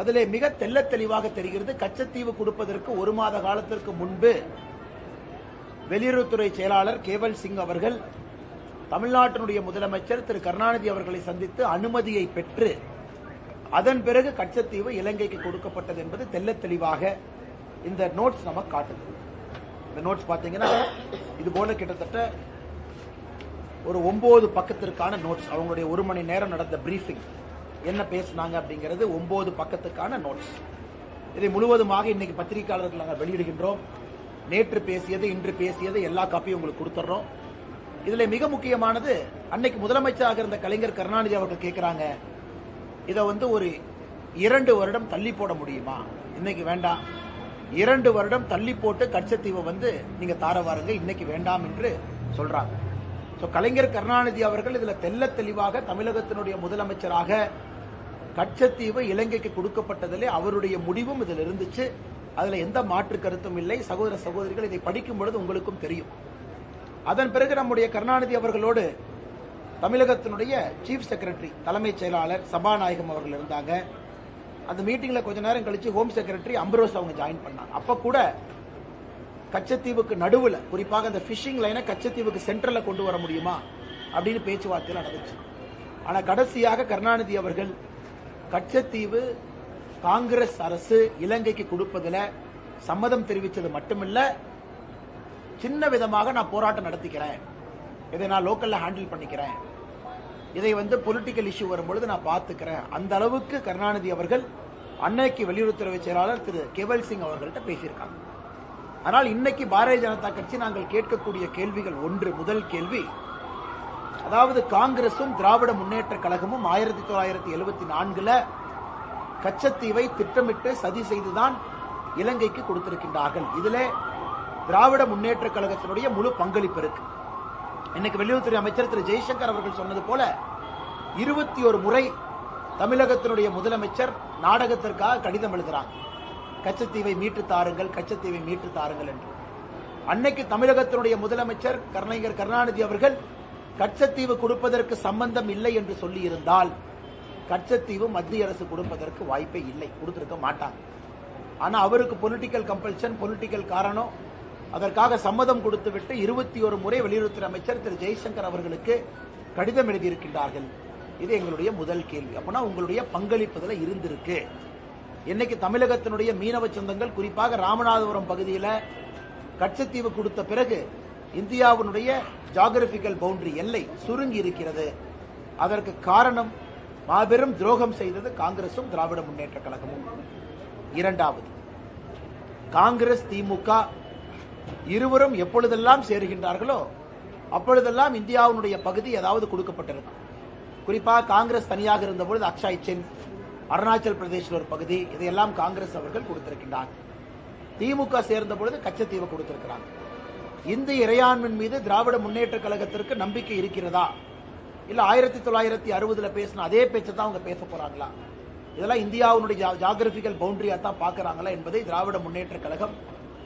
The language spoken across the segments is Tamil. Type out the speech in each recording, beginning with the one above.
அதிலே மிக தெல்ல தெளிவாக தெரிகிறது கச்சத்தீவு கொடுப்பதற்கு ஒரு மாத காலத்திற்கு முன்பு வெளியுறவுத்துறை செயலாளர் கேவல் சிங் அவர்கள் தமிழ்நாட்டினுடைய முதலமைச்சர் திரு. கருணாநிதி அவர்களை சந்தித்து அனுமதியை பெற்று அதன் பிறகு கச்சத்தீவு இலங்கைக்கு கொடுக்கப்பட்டது என்பது தெல்ல தெளிவாக இந்த நோட்ஸ் நமக்கு காட்டுது. இந்த நோட்ஸ் பார்த்தீங்கன்னா இது போல கிட்டத்தட்ட ஒரு ஒன்பது பக்கத்திற்கான நோட்ஸ். அவங்களுடைய ஒரு மணி நேரம் நடந்த பிரீஃபிங் என்ன பேசினாங்க அப்படிங்கிறது ஒன்பது பக்கத்துக்கான நோட்ஸ் இதை முழுவதுமாக இன்னைக்கு பத்திரிகையாளர்கள் நாங்கள் வெளியிடுகின்றோம். நேற்று பேசியது இன்று பேசியது எல்லா காப்பியும் உங்களுக்கு கொடுத்துட்றோம் இதில் மிக முக்கியமானது அன்னைக்கு முதலமைச்சராக இருந்த கலைஞர் கருணாநிதி அவர்கள் கேட்குறாங்க இதை வந்து ஒரு இரண்டு வருடம் தள்ளி போட முடியுமா? இன்னைக்கு வேண்டாம். இரண்டு வருடம் தள்ளி போட்டு கட்சத்தீவை வந்து நீங்கள் தார வாருங்க இன்னைக்கு வேண்டாம் என்று சொல்கிறாங்க ஸோ கலைஞர் கருணாநிதி அவர்கள் இதில் தெள்ள தெளிவாக தமிழகத்தினுடைய முதலமைச்சராக கட்சத்தீவு இலங்கைக்கு கொடுக்கப்பட்டதிலே அவருடைய முடிவும் இதில் இருந்துச்சு. அதுல எந்த மாற்று கருத்தும் இல்லை. சகோதர சகோதரிகள் இதை படிக்கும் பொழுது உங்களுக்கும் தெரியும். அதன் பிறகு நம்முடைய கருணாநிதி அவர்களோடு தமிழகத்தினுடைய சீஃப் செக்ரட்டரி தலைமைச் செயலாளர் சபாநாயகம் அவர்கள் இருந்தாங்க. அந்த மீட்டிங்ல கொஞ்ச நேரம் கழிச்சு ஹோம் செக்ரட்டரி அம்பரோஸ் அவங்க ஜாயின் பண்ணாங்க. அப்ப கூட கச்சத்தீவுக்கு நடுவில் குறிப்பாக அந்த ஃபிஷிங் லைனை கச்சத்தீவுக்கு சென்டரில் கொண்டு வர முடியுமா? அப்படின்னு பேச்சுவார்த்தையில் நடந்துச்சு. ஆனா கடைசியாக கருணாநிதி அவர்கள் கச்சத்தீவு காங்கிரஸ் அரசு இலங்கைக்கு கொடுப்பதில் சம்மதம் தெரிவித்தது மட்டுமில்ல சின்ன விதமாக நான் போராட்டம் நடத்திக்கிறேன். இதை நான் லோக்கல்ல ஹேண்டில் பண்ணிக்கிறேன். இதை வந்து பொலிட்டிக்கல் இஷ்யூ வரும்பொழுது நான் பார்த்துக்கிறேன். அந்த அளவுக்கு கருணாநிதி அவர்கள் அன்னைக்கு வெளியுறவுத்துறை செயலாளர் திரு கேவல் சிங் அவர்கள்ட்ட பேசியிருக்காங்க. ஆனால் இன்னைக்கு பாரதிய ஜனதா கட்சி நாங்கள் கேட்கக்கூடிய கேள்விகள் ஒன்று. முதல் கேள்வி அதாவது காங்கிரசும் திராவிட முன்னேற்ற கழகமும் ஆயிரத்தி தொள்ளாயிரத்தி எழுபத்தி நான்குல கச்சத்தீவை திட்டமிட்டு சதி செய்துதான் இலங்கைக்கு கொடுத்திருக்கின்றார்கள். இதிலே திராவிட முன்னேற்ற கழகத்தினுடைய முழு பங்களிப்பு இருக்கு. இன்னைக்கு வெளியுறவுத்துறை அமைச்சர் திரு ஜெய்சங்கர் அவர்கள் சொன்னது போல இருபத்தி ஒரு முறை தமிழகத்தினுடைய முதலமைச்சர் நாடகத்திற்காக கடிதம் எழுதுறாங்க. கச்சத்தீவை மீட்டு தாருங்கள் கச்சத்தீவை மீட்டு தாருங்கள் என்று. அன்னைக்கு தமிழகத்தினுடைய முதலமைச்சர் கருணைஞர் கருணாநிதி அவர்கள் கச்சத்தீவு கொடுப்பதற்கு சம்பந்தம் இல்லை என்று சொல்லியிருந்தால் கச்சத்தீவு மத்திய அரசு கொடுப்பதற்கு வாய்ப்பே இல்லை கொடுத்துருக்க மாட்டாங்க. ஆனால் அவருக்கு பொலிட்டிக்கல் கம்பல்ஷன் பொலிட்டிக்கல் காரணம் அதற்காக சம்மதம் கொடுத்துவிட்டு இருபத்தி ஒரு முறை வெளியுறவுத்துறை அமைச்சர் திரு ஜெய்சங்கர் அவர்களுக்கு கடிதம் எழுதியிருக்கின்றார்கள். இது எங்களுடைய முதல் கேள்வி. அப்பனா உங்களுடைய பங்களிப்புதல இருந்திருக்கு. இன்னைக்கு தமிழகத்தினுடைய மீனவ சொந்தங்கள் குறிப்பாக ராமநாதபுரம் பகுதியில் கச்சத்தீவு கொடுத்த பிறகு இந்தியாவினுடைய ஜாகிரபிக்கல் பவுண்டரி எல்லை சுருங்கி இருக்கிறது. அதற்கு காரணம் மாபெரும் துரோகம் செய்தது காங்கிரசும் திராவிட முன்னேற்ற கழகமும். இரண்டாவது காங்கிரஸ் திமுக இருவரும் எப்பொழுதெல்லாம் சேருகின்றார்களோ அப்பொழுதெல்லாம் இந்தியாவினுடைய பகுதி ஏதாவது கொடுக்கப்பட்டிருக்கும். குறிப்பாக காங்கிரஸ் தனியாக இருந்தபொழுது அக்ஷய் சென் அருணாச்சல் பிரதேசில் ஒரு பகுதி இதையெல்லாம் காங்கிரஸ் அவர்கள் கொடுத்திருக்கின்றார் திமுக சேர்ந்த பொழுது கச்சத்தீவை கொடுத்திருக்கிறாங்க. இந்து இறையாண்மின் மீது திராவிட முன்னேற்ற கழகத்திற்கு நம்பிக்கை இருக்கிறதா? இல்ல ஆயிரத்தி தொள்ளாயிரத்தி அறுபதுல பேசின அதே பேச்சை தான் அவங்க பேச போறாங்களா? இதெல்லாம் இந்தியாவுடைய ஜாகிரபிக்கல் பவுண்டரியா தான் பாக்குறாங்களா என்பதை திராவிட முன்னேற்ற கழகம்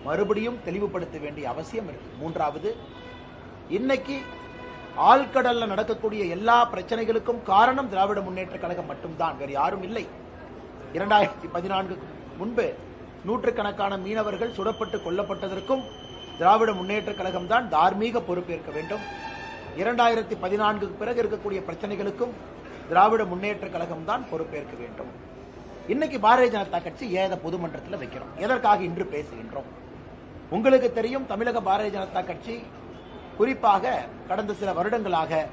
மறுபடியும் தெளிவுபடுத்த வேண்டிய அவசியம் இருக்கு. மூன்றாவது இன்னைக்கு ஆழ்கடல்ல நடக்கக்கூடிய எல்லா பிரச்சனைகளுக்கும் காரணம் திராவிட முன்னேற்ற கழகம் மட்டும்தான் வேறு யாரும் இல்லை. இரண்டாயிரத்தி பதினான்கு முன்பு நூற்றுக்கணக்கான மீனவர்கள் சுடப்பட்டு கொல்லப்பட்டதற்கும் திராவிட முன்னேற்ற கழகம் தான் தார்மீக பொறுப்பேற்க வேண்டும். இரண்டாயிரத்தி பதினான்குக்கு பிறகு இருக்கக்கூடிய பிரச்சனைகளுக்கும் திராவிட முன்னேற்ற கழகம் தான் பொறுப்பேற்க வேண்டும். இன்னைக்கு பாரதிய ஜனதா கட்சி ஏத பொதுமன்றத்தில் வைக்கிறோம்? எதற்காக இன்று பேசுகின்றோம்? உங்களுக்கு தெரியும் தமிழக பாரதிய ஜனதா கட்சி குறிப்பாக கடந்த சில வருடங்களாக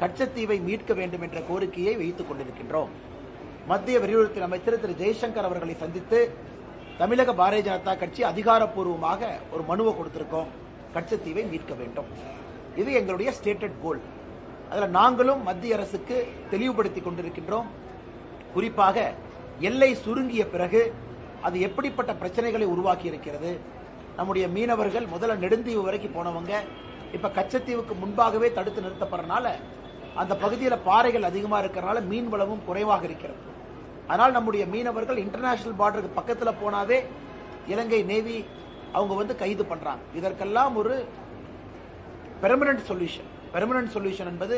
கச்சத்தீவை மீட்க வேண்டும் என்ற கோரிக்கையை வைத்துக் கொண்டிருக்கின்றோம். மத்திய வெளியுறவுத்துறை அமைச்சர் திரு ஜெய்சங்கர் அவர்களை சந்தித்து தமிழக பாரதிய ஜனதா கட்சி அதிகாரப்பூர்வமாக ஒரு மனுவை கொடுத்திருக்கோம். கச்சத்தீவை மீட்க வேண்டும். இது எங்களுடைய ஸ்டேட்டட் கோல் அதில் நாங்களும் மத்திய அரசுக்கு தெளிவுபடுத்தி கொண்டிருக்கின்றோம். குறிப்பாக எல்லை சுருங்கிய பிறகு அது எப்படிப்பட்ட பிரச்சனைகளை உருவாக்கி இருக்கிறது? நம்முடைய மீனவர்கள் முதல்ல நெடுந்தீவு வரைக்கும் போனவங்க இப்ப கச்சத்தீவுக்கு முன்பாகவே தடுத்து நிறுத்தப்படுறனால அந்த பகுதியில் பாறைகள் அதிகமாக இருக்கிறனால மீன் வளமும் குறைவாக இருக்கிறது. அதனால் நம்முடைய மீனவர்கள் இன்டர்நேஷனல் பார்டருக்கு பக்கத்தில் போனாவே இலங்கை நேவி அவங்க வந்து கைது பண்ணுறாங்க இதற்கெல்லாம் ஒரு பெர்மனன்ட் சொல்யூஷன் பெர்மனன்ட் சொல்யூஷன் என்பது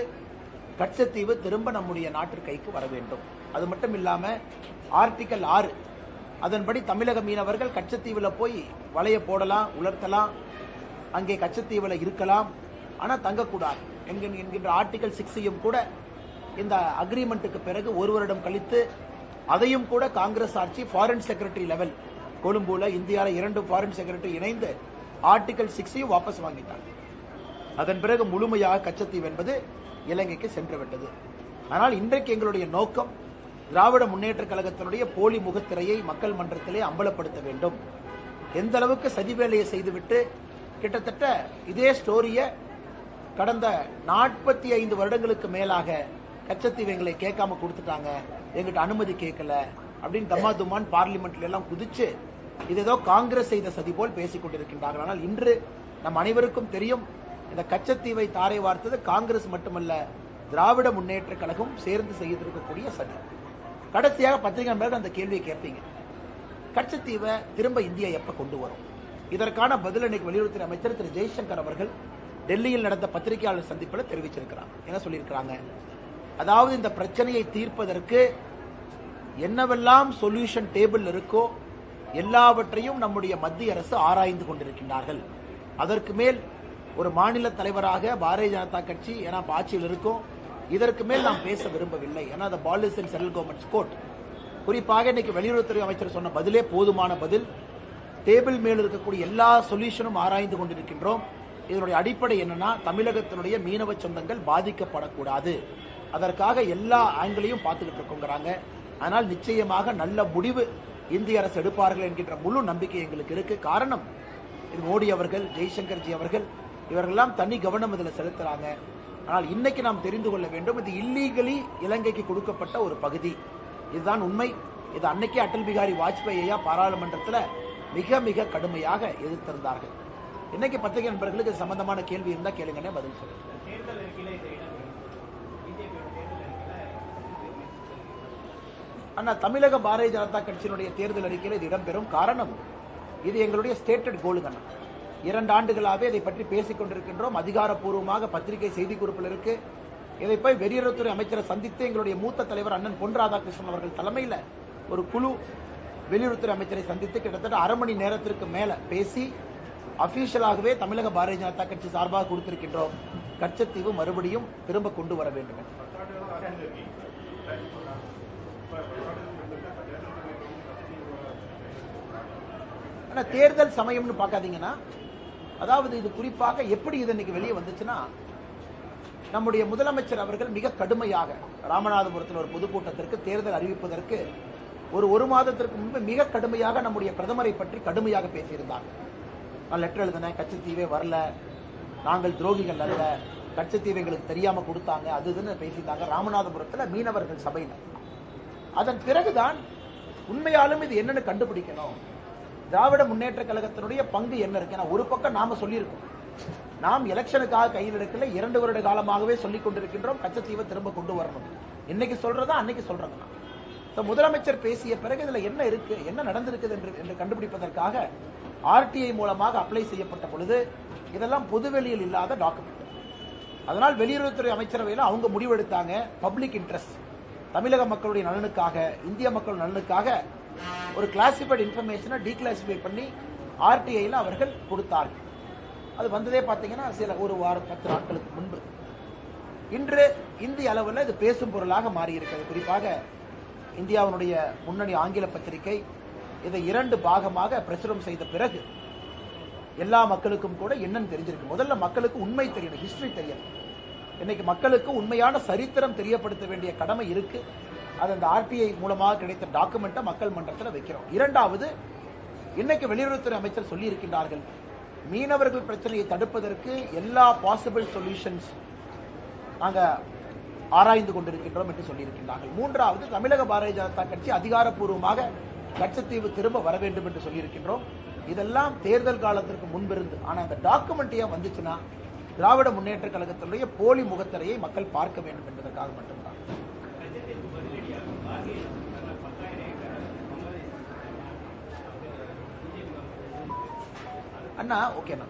கட்சத்தீவு திரும்ப நம்முடைய நாட்டு கைக்கு வர வேண்டும். அது மட்டும் இல்லாமல் ஆர்டிகல் ஆறு அதன்படி தமிழக மீனவர்கள் கச்சத்தீவில் போய் வலைய போடலாம் உலர்த்தலாம் அங்கே கச்சத்தீவில் இருக்கலாம் ஆனால் தங்கக்கூடாது. என்கின்ற ஆர்டிக்கல் சிக்ஸையும் கூட இந்த அக்ரிமெண்ட்டுக்கு பிறகு ஒரு வருடம் கழித்து அதையும் கூட காங்கிரஸ் ஆட்சி ஃபாரின் செக்ரட்டரி லெவல் கொழும்புல இந்தியாவில் இரண்டு ஃபாரின் செக்ரட்டரி இணைந்து ஆர்டிகல் சிக்ஸையும் வாபஸ் வாங்கிட்டாங்க. அதன் பிறகு முழுமையாக கச்சத்தீவு என்பது இலங்கைக்கு சென்று விட்டது ஆனால் இன்றைக்கு எங்களுடைய நோக்கம் திராவிட முன்னேற்ற கழகத்தினுடைய போலி முகத்திரையை மக்கள் மன்றத்திலே அம்பலப்படுத்த வேண்டும். எந்த அளவுக்கு சதி வேலையை செய்துவிட்டு கிட்டத்தட்ட இதே ஸ்டோரியை கடந்த நாற்பத்தி ஐந்து வருடங்களுக்கு மேலாக கச்சத்தீவு எங்களை கேட்காம கொடுத்துட்டாங்க. எங்கிட்ட அனுமதி கேட்கல. அப்படின்னு தம்மா தும்மான் பார்லிமெண்ட்ல எல்லாம் குதிச்சு இது ஏதோ காங்கிரஸ் செய்த சதி போல் பேசிக் கொண்டிருக்கின்றார்கள். ஆனால் இன்று நம் அனைவருக்கும் தெரியும் இந்த கச்சத்தீவை தாரை வார்த்தது காங்கிரஸ் மட்டுமல்ல திராவிட முன்னேற்ற கழகம் சேர்ந்து செய்திருக்கக்கூடிய சதி. கடைசியாக பத்திரிகை நண்பர்கள் அந்த கேள்வியை கேட்பீங்க. கச்சத்தீவை திரும்ப இந்தியா எப்ப கொண்டு வரும்? இதற்கான பதில் இன்னைக்கு வெளியுறவுத்துறை அமைச்சர் திரு ஜெய்சங்கர் அவர்கள் டெல்லியில் நடந்த பத்திரிகையாளர் சந்திப்பில் தெரிவிச்சிருக்கிறாங்க என்ன சொல்லியிருக்கிறாங்க? அதாவது இந்த பிரச்சனையை தீர்ப்பதற்கு என்னவெல்லாம் சொல்யூஷன் டேபிள் இருக்கோ எல்லாவற்றையும் நம்முடைய மத்திய அரசு ஆராய்ந்து கொண்டிருக்கின்றார்கள். அதற்கு மேல் ஒரு மாநில தலைவராக பாரதிய ஜனதா கட்சி ஏன்னா ஆட்சியில் இருக்கும் இதற்கு மேல் நாம் பேச விரும்பவில்லை. ஏன்னா அந்த ball சென்ட்ரல் கவர்மெண்ட்ஸ் கோர்ட் குறிப்பாக இன்னைக்கு வெளியுறவுத்துறை அமைச்சர் சொன்ன பதிலே போதுமான பதில். டேபிள் மேல் இருக்கக்கூடிய எல்லா சொல்யூஷனும் ஆராய்ந்து கொண்டிருக்கின்றோம். இதனுடைய அடிப்படை என்னன்னா தமிழகத்தினுடைய மீனவ சொந்தங்கள் பாதிக்கப்படக்கூடாது. அதற்காக எல்லா ஆங்கிளையும் பார்த்துக்கிட்டு இருக்கோங்கிறாங்க. ஆனால் நிச்சயமாக நல்ல முடிவு இந்திய அரசு எடுப்பார்கள் என்கின்ற முழு நம்பிக்கை எங்களுக்கு இருக்கு. காரணம் இது மோடி அவர்கள் ஜெய்சங்கர்ஜி அவர்கள் இவர்கள்லாம் தனி கவனம் இதில் செலுத்துறாங்க. ஆனால் இன்னைக்கு நாம் தெரிந்து கொள்ள வேண்டும் இது இல்லீகலி இலங்கைக்கு கொடுக்கப்பட்ட ஒரு பகுதி. இதுதான் உண்மை. இது அன்னைக்கே அடல் பிகாரி வாஜ்பாய் ஐயா பாராளுமன்றத்தில் மிக மிக கடுமையாக எதிர்த்திருந்தார்கள். இன்னைக்கு பத்திரிகை நண்பர்களுக்கு சம்பந்தமான கேள்வி இருந்தால் கேளுங்கன்னே பதில் சொல்லுங்கள் தேர்தல் அறிக்கையில இது இடம்பெறும் பிஜேபியோட தேர்தல் அறிக்கையில அண்ணா தமிழக பாரதிய ஜனதா கட்சியினுடைய தேர்தல் அறிக்கையில் இது இடம்பெறும் காரணம் இது. எங்களுடைய ஸ்டேட்டட் கோலுங்க இரண்டு ஆண்டுகளாகவே இதை பற்றி பேசிக் கொண்டிருக்கின்றோம். அதிகாரப்பூர்வமாக பத்திரிகை செய்தி குறிப்பில் இருக்கு. இதை போய் வெளியுறவுத்துறை அமைச்சரை சந்தித்து எங்களுடைய மூத்த தலைவர் அண்ணன் பொன் ராதாகிருஷ்ணன் அவர்கள் தலைமையில் ஒரு குழு வெளியுறவுத்துறை அமைச்சரை சந்தித்து கிட்டத்தட்ட அரை மணி நேரத்திற்கு மேல பேசி அபிஷியலாகவே தமிழக பாரதிய ஜனதா கட்சி சார்பாக கொடுத்திருக்கின்றோம். கச்சத்தீவு மறுபடியும் திரும்ப கொண்டு வர வேண்டும் ஆனா தேர்தல் சமயம்னு பார்க்காதீங்கன்னா அதாவது இது குறிப்பாக எப்படி இது இன்னைக்கு வெளியே வந்துச்சுன்னா நம்முடைய முதலமைச்சர் அவர்கள் மிக கடுமையாக ராமநாதபுரத்தில் ஒரு பொதுக்கூட்டத்திற்கு தேர்தல் அறிவிப்பதற்கு ஒரு ஒரு மாதத்திற்கு முன்பு மிக கடுமையாக நம்முடைய பிரதமரை பற்றி கடுமையாக பேசியிருந்தாங்க நான் லெட்டர் எழுதினேன் கச்சத்தீவே வரல நாங்கள் துரோகிகள் அல்ல கச்சத்தீவு எங்களுக்கு தெரியாம கொடுத்தாங்க அது இதுன்னு பேசியிருந்தாங்க ராமநாதபுரத்தில் மீனவர்கள் சபையினர். அதன் பிறகுதான் உண்மையாலும் இது என்னன்னு கண்டுபிடிக்கணும். திராவிட முன்னேற்ற கழகத்தினுடைய பங்கு என்ன இருக்கு? ஏன்னா ஒரு பக்கம் நாம சொல்லியிருக்கோம். நாம் எலெக்ஷனுக்காக கையில் எடுக்கல இரண்டு வருட காலமாகவே சொல்லிக் கொண்டிருக்கின்றோம். கச்சத்தீவை திரும்ப கொண்டு வரணும். இன்னைக்கு சொல்றதா அன்னைக்கு சொல்றதா? முதலமைச்சர் பேசிய பிறகு இதுல என்ன இருக்கு என்ன நடந்திருக்குது என்று என்று கண்டுபிடிப்பதற்காக ஆர்டிஐ மூலமாக அப்ளை செய்யப்பட்ட பொழுது இதெல்லாம் பொதுவெளியில் இல்லாத டாக்குமெண்ட் அதனால் வெளியுறவுத்துறை அமைச்சரவையில் அவங்க முடிவெடுத்தாங்க பப்ளிக் இன்ட்ரெஸ்ட் தமிழக மக்களுடைய நலனுக்காக இந்திய மக்கள் நலனுக்காக ஒரு கிளாசிஃபைடு இன்ஃபர்மேஷனை டீக்ளாசிஃபை பண்ணி ஆர்டிஐயில் அவர்கள் கொடுத்தார்கள். அது வந்ததே பார்த்தீங்கன்னா சில ஒரு வாரம் பத்து நாட்களுக்கு முன்பு. இன்று இந்திய அளவில் இது பேசும் பொருளாக மாறியிருக்கிறது. குறிப்பாக இந்தியாவினுடைய முன்னணி ஆங்கில பத்திரிகை இதை இரண்டு பாகமாக பிரசுரம் செய்த பிறகு எல்லா மக்களுக்கும் கூட என்னன்னு தெரிஞ்சிருக்கு. முதல்ல மக்களுக்கு உண்மை தெரியணும் ஹிஸ்டரி தெரியணும். இன்னைக்கு மக்களுக்கு உண்மையான சரித்திரம் தெரியப்படுத்த வேண்டிய கடமை இருக்கு. அது அந்த ஆர்டிஐ மூலமாக கிடைத்த டாக்குமெண்ட்டை மக்கள் மன்றத்தில் வைக்கிறோம். இரண்டாவது இன்னைக்கு வெளியுறவுத்துறை அமைச்சர் சொல்லியிருக்கின்றார்கள் மீனவர்கள் பிரச்சனையை தடுப்பதற்கு எல்லா பாசிபிள் சொல்யூஷன்ஸ் நாங்கள் ஆராய்ந்து கொண்டிருக்கின்றோம் என்று சொல்லியிருக்கின்றார்கள். மூன்றாவது தமிழக பாரதிய ஜனதா கட்சி அதிகாரப்பூர்வமாக லட்சத்தீவு திரும்ப வர வேண்டும் என்று சொல்லியிருக்கின்றோம். இதெல்லாம் தேர்தல் காலத்திற்கு முன்பிருந்து. ஆனால் அந்த டாக்குமெண்ட் ஏன் வந்துச்சுன்னா திராவிட முன்னேற்ற கழகத்தினுடைய போலி முகத்திரையை மக்கள் பார்க்க வேண்டும் என்பதற்காக மட்டும்தான். அண்ணா ஓகேண்ணா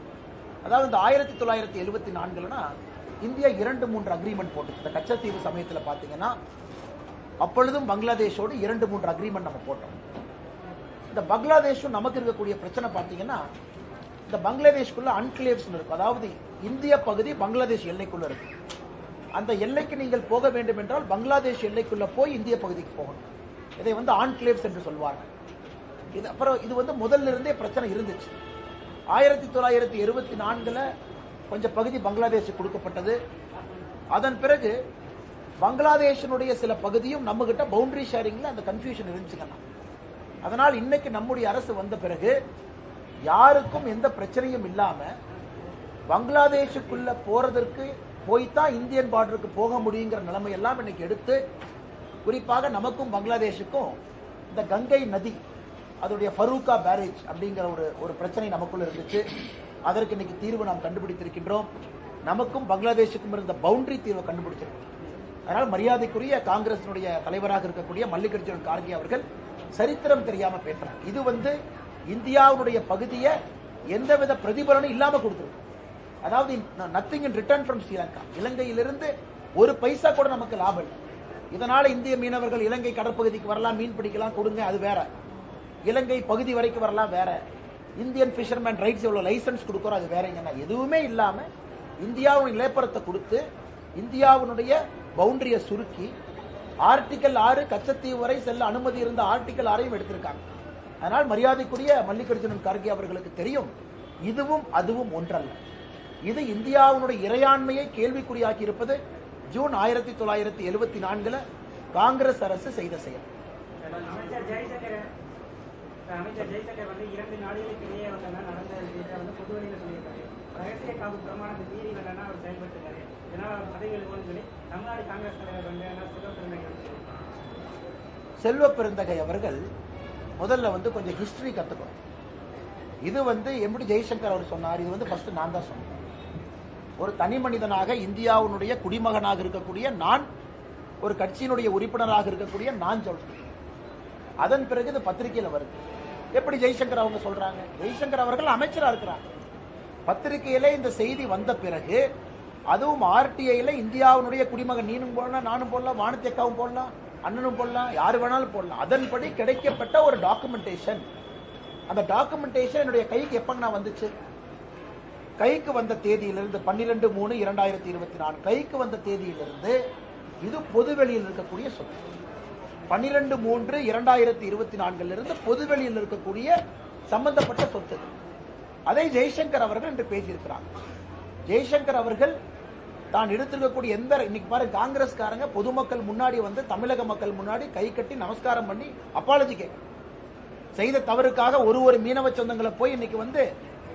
அதாவது இந்த ஆயிரத்தி தொள்ளாயிரத்தி எழுபத்தி நான்குலனா இந்தியா இரண்டு மூன்று அக்ரிமெண்ட் போட்டு இந்த கச்சத்தீவு சமயத்தில் பார்த்தீங்கன்னா அப்பொழுதும் பங்களாதேஷோடு இரண்டு மூன்று அக்ரிமெண்ட் நம்ம போட்டோம். இந்த பங்களாதேஷும் நமக்கு இருக்கக்கூடிய பிரச்சனை பார்த்தீங்கன்னா இந்த பங்களாதேஷ்குள்ள அன்கிளேவ்ஸ் இருக்கும். அதாவது இந்திய பகுதி பங்களாதேஷ் எல்லைக்குள்ள இருக்கு. அந்த எல்லைக்கு நீங்கள் போக வேண்டும் என்றால் பங்களாதேஷ் எல்லைக்குள்ள போய் இந்திய பகுதிக்கு போகணும். இதை வந்து ஆன்கிளேவ்ஸ் என்று சொல்வார்கள். இது அப்புறம் இது வந்து முதல்ல இருந்தே பிரச்சனை இருந்துச்சு. ஆயிரத்தி தொள்ளாயிரத்தி எழுபத்தி நான்குல கொஞ்சம் பகுதி பங்களாதேஷ் கொடுக்கப்பட்டது. அதன் பிறகு பங்களாதேஷினுடைய சில பகுதியும் நம்ம கிட்ட பவுண்டரி ஷேரிங்ல அந்த கன்ஃபியூஷன் இருந்துச்சுக்கலாம் அதனால் இன்னைக்கு நம்முடைய அரசு வந்த பிறகு யாருக்கும் எந்த பிரச்சனையும் இல்லாம பங்களாதேஷுக்குள்ள போறதற்கு போய்தான் இந்தியன் பார்டருக்கு போக முடியுங்கிற நிலைமை எல்லாம் இன்னைக்கு எடுத்து குறிப்பாக நமக்கும் பங்களாதேஷுக்கும் இந்த கங்கை நதி அதோடைய ஃபரூக்கா பேரேஜ் அப்படிங்கிற ஒரு ஒரு பிரச்சனை நமக்குள்ள இருந்துச்சு. அதற்கு இன்னைக்கு தீர்வு நாம் கண்டுபிடித்திருக்கின்றோம். நமக்கும் பங்களாதேஷுக்கும் இருந்த பவுண்டரி தீர்வை கண்டுபிடிச்சிருக்கோம். அதனால் மரியாதைக்குரிய காங்கிரசினுடைய தலைவராக இருக்கக்கூடிய மல்லிகார்ஜுன் கார்கே அவர்கள் சரித்திரம் தெரியாம பேசுறாங்க இது வந்து இந்தியாவுடைய பகுதியை எந்தவித பிரதிபலனும் இல்லாம கொடுத்துருக்கு. அதாவது nothing in return from Sri Lanka இலங்கையிலிருந்து ஒரு பைசா கூட நமக்கு லாபம் இல்லை. இதனால இந்திய மீனவர்கள் இலங்கை கடற்பகுதிக்கு வரலாம் மீன் பிடிக்கலாம் கொடுங்க அது வேற. இலங்கை பகுதி வரைக்கும் வரலாம் வேற. இந்தியன் ஃபிஷர்மேன் ரைட்ஸ் எவ்வளோ லைசன்ஸ் கொடுக்குறோம் அது வேறங்கன்னா எதுவுமே இல்லாம இந்தியாவின் நிலப்பரத்தை கொடுத்து இந்தியாவினுடைய பவுண்டரியை சுருக்கி ஆர்டிக்கல் ஆறு கச்சத்தீவு வரை செல்ல அனுமதி இருந்த ஆர்டிக்கல் ஆறையும் எடுத்திருக்காங்க. அதனால் மரியாதைக்குரிய மல்லிகார்ஜுனன் கார்கே அவர்களுக்கு தெரியும் இதுவும் அதுவும் ஒன்றல்ல. இது இந்தியாவினுடைய இறையாண்மையை கேள்விக்குறியாக்கி இருப்பது ஜூன் ஆயிரத்தி தொள்ளாயிரத்தி எழுபத்தி நான்குல காங்கிரஸ் அரசு செய்த செயல். செல்வ பெருந்தகை அவர்கள் முதல்ல வந்து கொஞ்சம் ஹிஸ்டரி கற்றுக்கும் இது வந்து எப்படி ஜெய்சங்கர் அவர் சொன்னார். இது வந்து ஃபர்ஸ்ட் நான் தான் சொன்னேன். ஒரு தனி மனிதனாக இந்தியாவினுடைய குடிமகனாக இருக்கக்கூடிய நான் ஒரு கட்சியினுடைய உறுப்பினராக இருக்கக்கூடிய நான் சொல்றேன். அதன் பிறகு இது பத்திரிகையில் வருது. எப்படி ஜெய்சங்கர் அவங்க சொல்றாங்க? ஜெய்சங்கர் அவர்கள் அமைச்சராக இருக்கிறாங்க. பத்திரிகையில இந்த செய்தி வந்த பிறகு அதுவும் ஆர்டிஐல இந்தியாவினுடைய குடிமகன் நீனும் போடலாம் நானும் போடலாம் வானத்தி அக்காவும் போடலாம் அண்ணனும் போடலாம் யாரு வேணாலும் போடலாம். அதன்படி கிடைக்கப்பட்ட ஒரு டாக்குமெண்டேஷன் அந்த டாக்குமெண்டேஷன் என்னுடைய கைக்கு எப்பங்க நான் வந்துச்சு? கைக்கு வந்த தேதியிலிருந்து பன்னிரெண்டு மூணு இரண்டாயிரத்தி இருபத்தி நாலு. கைக்கு வந்த தேதியிலிருந்து இது பொதுவெளியில் இருக்கக்கூடிய சொத்து. பன்னிரெண்டு மூன்று இரண்டாயிரத்தி இருபத்தி நான்குல இருந்து பொதுவெளியில் இருக்கக்கூடிய சம்பந்தப்பட்ட சொத்து. அதை ஜெய்சங்கர் அவர்கள் என்று பேசியிருக்கிறாங்க ஜெய்சங்கர் அவர்கள் தான் எடுத்திருக்கக்கூடிய எந்த இன்னைக்கு பாரு காங்கிரஸ்காரங்க பொதுமக்கள் முன்னாடி வந்து தமிழக மக்கள் முன்னாடி கை கட்டி நமஸ்காரம் பண்ணி அப்பாலஜி கேட்க செய்த தவறுக்காக ஒரு ஒரு மீனவ சொந்தங்களை போய் இன்னைக்கு வந்து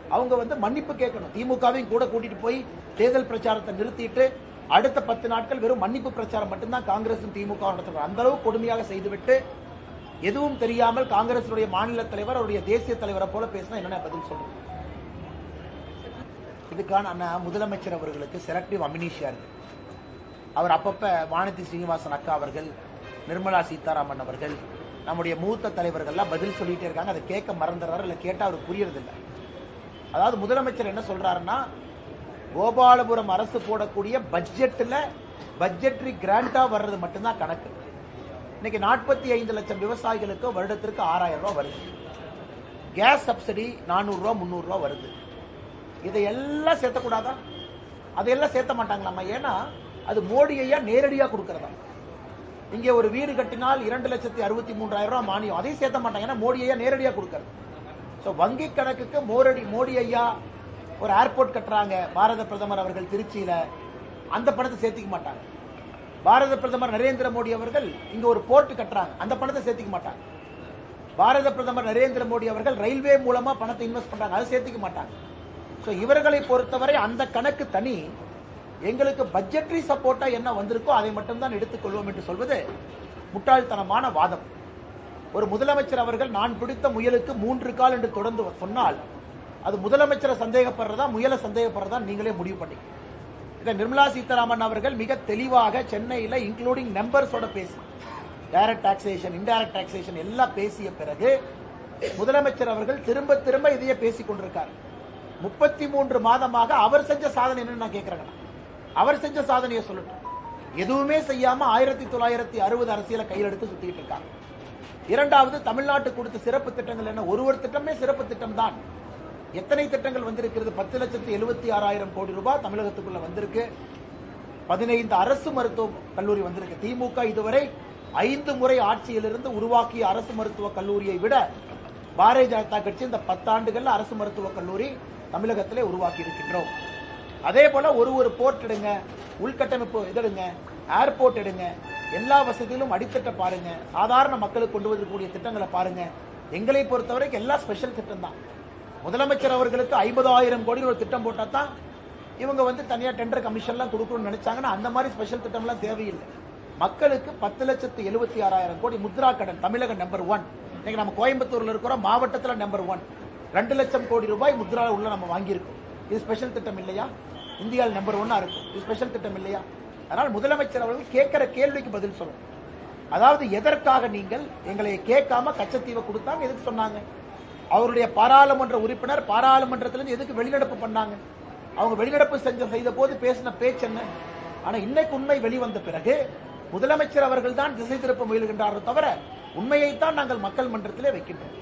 அவங்க வந்து மன்னிப்பு கேட்கணும். திமுகவையும் கூட கூட்டிட்டு போய் தேர்தல் பிரச்சாரத்தை நிறுத்திட்டு அடுத்த பத்து நாட்கள் வெறும் மன்னிப்பு பிரச்சாரம் மட்டும்தான் காங்கிரசும் திமுக நடத்துறாங்க அந்த அளவு கொடுமையாக செய்துவிட்டு எதுவும் தெரியாமல் காங்கிரசுடைய மாநில தலைவர் அவருடைய தேசிய தலைவரை போல பேசினா என்னென்ன பதில் சொல்லுங்க இதுக்கான அண்ணா முதலமைச்சர் அவர்களுக்கு செலக்டிவ் அமினிஷியா இருக்கு. அவர் அப்பப்ப வானதி ஸ்ரீனிவாசன் அக்கா அவர்கள் நிர்மலா சீதாராமன் அவர்கள் நம்முடைய மூத்த தலைவர்கள்லாம் பதில் சொல்லிட்டே இருக்காங்க. அதை கேட்க மறந்துடுறாரு இல்லை கேட்டால் அவருக்கு புரியறதில்லை. அதாவது முதலமைச்சர் என்ன சொல்றாருன்னா கோபாலபுரம் அரசு போடக்கூடிய பட்ஜெட்ல பட்ஜெட்ரி கிராண்டா வர்றது மட்டும்தான் கணக்கு. இன்னைக்கு நாற்பத்தி ஐந்து லட்சம் விவசாயிகளுக்கு வருடத்திற்கு ஆறாயிரம் ரூபாய் வருது. கேஸ் சப்சிடி நானூறு ரூபா முந்நூறு வருது. இதையெல்லாம் சேர்த்தக்கூடாதா? அதையெல்லாம் சேர்த்த மாட்டாங்களாமா ஏன்னா அது மோடி ஐயா நேரடியாக கொடுக்கறதா? இங்கே ஒரு வீடு கட்டினால் இரண்டு லட்சத்தி அறுபத்தி மூன்றாயிரம் ரூபாய் மானியம். அதையும் சேர்த்த மாட்டாங்க. ஏன்னா மோடி ஐயா நேரடியாக கொடுக்கறது. ஸோ வங்கி கணக்குக்கு மோரடி மோடி ஐயா ஒரு ஏர்போர்ட் கட்டுறாங்க. பாரத பிரதமர் அவர்கள் திருச்சியில. அந்த பணத்தை சேர்த்திக்க மாட்டாங்க. பாரத பிரதமர் நரேந்திர மோடி அவர்கள் இங்க ஒரு போர்ட் கட்டுறாங்க. அந்த பணத்தை சேர்த்திக்க மாட்டாங்க. பாரத பிரதமர் நரேந்திர மோடி அவர்கள் ரயில்வே மூலமாக பணத்தை இன்வெஸ்ட் பண்றாங்க. அதை சேர்த்திக்க மாட்டாங்க. ஸோ இவர்களை பொறுத்தவரை அந்த கணக்கு தனி. எங்களுக்கு பட்ஜெட்ரி சப்போர்ட்டாக என்ன வந்திருக்கோ அதை மட்டும்தான் எடுத்துக்கொள்வோம் என்று சொல்வது முட்டாள்தனமான வாதம். ஒரு முதலமைச்சர் அவர்கள் நான் பிடித்த முயலுக்கு மூன்று கால் என்று தொடர்ந்து சொன்னால் அது முதலமைச்சரை சந்தேகப்படுறதா முயலை சந்தேகப்படுறதா நீங்களே முடிவு பண்ணி இதை நிர்மலா சீதாராமன் அவர்கள் மிக தெளிவாக சென்னையில் இன்க்ளூடிங் நம்பர்ஸோட பேசி டைரக்ட் டாக்ஸேஷன் இன்டைரக்ட் டாக்ஸேஷன் எல்லாம் பேசிய பிறகு முதலமைச்சர் அவர்கள் திரும்ப திரும்ப இதையே பேசிக் கொண்டிருக்காரு முப்பத்தி மூன்று மாதமாக அவர் செஞ்ச சாதனை என்னன்னு நான் கேட்கிறேன் அவர் செஞ்ச சாதனையை சொல்லட்டும். எதுவுமே செய்யாம ஆயிரத்தி தொள்ளாயிரத்தி அறுபது அரசியலை கையில் எடுத்து சுத்திட்டு இருக்காங்க. இரண்டாவது தமிழ்நாட்டு கொடுத்த சிறப்பு திட்டங்கள் என்ன? ஒரு ஒரு திட்டமே சிறப்பு திட்டம் தான். எத்தனை திட்டங்கள் வந்திருக்கிறது? பத்து லட்சத்து எழுபத்தி ஆறாயிரம் கோடி ரூபாய் தமிழகத்துக்குள்ள வந்திருக்கு. பதினைந்து அரசு மருத்துவ கல்லூரி வந்திருக்கு. திமுக இதுவரை ஐந்து முறை ஆட்சியிலிருந்து உருவாக்கிய அரசு மருத்துவ கல்லூரியை விட பாரதிய ஜனதா கட்சி இந்த பத்தாண்டுகள்ல அரசு மருத்துவக் கல்லூரி தமிழகத்திலே உருவாக்கி இருக்கின்றோம் அதே போல ஒரு ஒரு போர்ட் எடுங்க உள்கட்டமைப்பு இதெடுங்க ஏர்போர்ட் எடுங்க எல்லா வசதியிலும் அடித்தட்ட பாருங்க சாதாரண மக்களுக்கு கொண்டு வரக்கூடிய திட்டங்களை பாருங்க. எங்களை பொறுத்தவரைக்கும் எல்லாம் ஸ்பெஷல் திட்டம் தான். முதலமைச்சர் அவர்களுக்கு ஐம்பதாயிரம் கோடி ஒரு திட்டம் போட்டா தான் இவங்க வந்து தனியாக டெண்டர் கமிஷன்லாம் கொடுக்கணும்னு நினைச்சாங்கன்னா அந்த மாதிரி ஸ்பெஷல் திட்டம்லாம் தேவையில்லை. மக்களுக்கு பத்து லட்சத்து எழுபத்தி ஆறாயிரம் கோடி முத்ரா கடன் தமிழக நம்பர் ஒன் இன்னைக்கு நம்ம கோயம்புத்தூர்ல இருக்கிறோம் மாவட்டத்தில் நம்பர் ஒன் ரெண்டு லட்சம் கோடி ரூபாய் முத்ரா உள்ள நம்ம வாங்கியிருக்கோம். இது ஸ்பெஷல் திட்டம் இல்லையா? இந்தியாவில் நம்பர் ஒன்னா இருக்கும். இது ஸ்பெஷல் திட்டம் இல்லையா? அதனால் முதலமைச்சர் அவர்கள் கேட்கிற கேள்விக்கு பதில் சொல்லணும். அதாவது எதற்காக நீங்கள் எங்களை கேட்காம கச்சத்தீவை கொடுத்தாங்க? எதுக்கு சொன்னாங்க? அவருடைய பாராளுமன்ற உறுப்பினர் பாராளுமன்றத்திலிருந்து எதுக்கு வெளிநடப்பு பண்ணாங்க? அவங்க வெளிநடப்பு செஞ்ச செய்த போது பேசின பேச்சு என்ன? ஆனா இன்னைக்கு உண்மை வெளிவந்த பிறகு முதலமைச்சர் அவர்கள் தான் திசை திருப்ப முயல்கின்றார்கள் தவிர உண்மையைத்தான் நாங்கள் மக்கள் மன்றத்திலே வைக்கின்றோம்.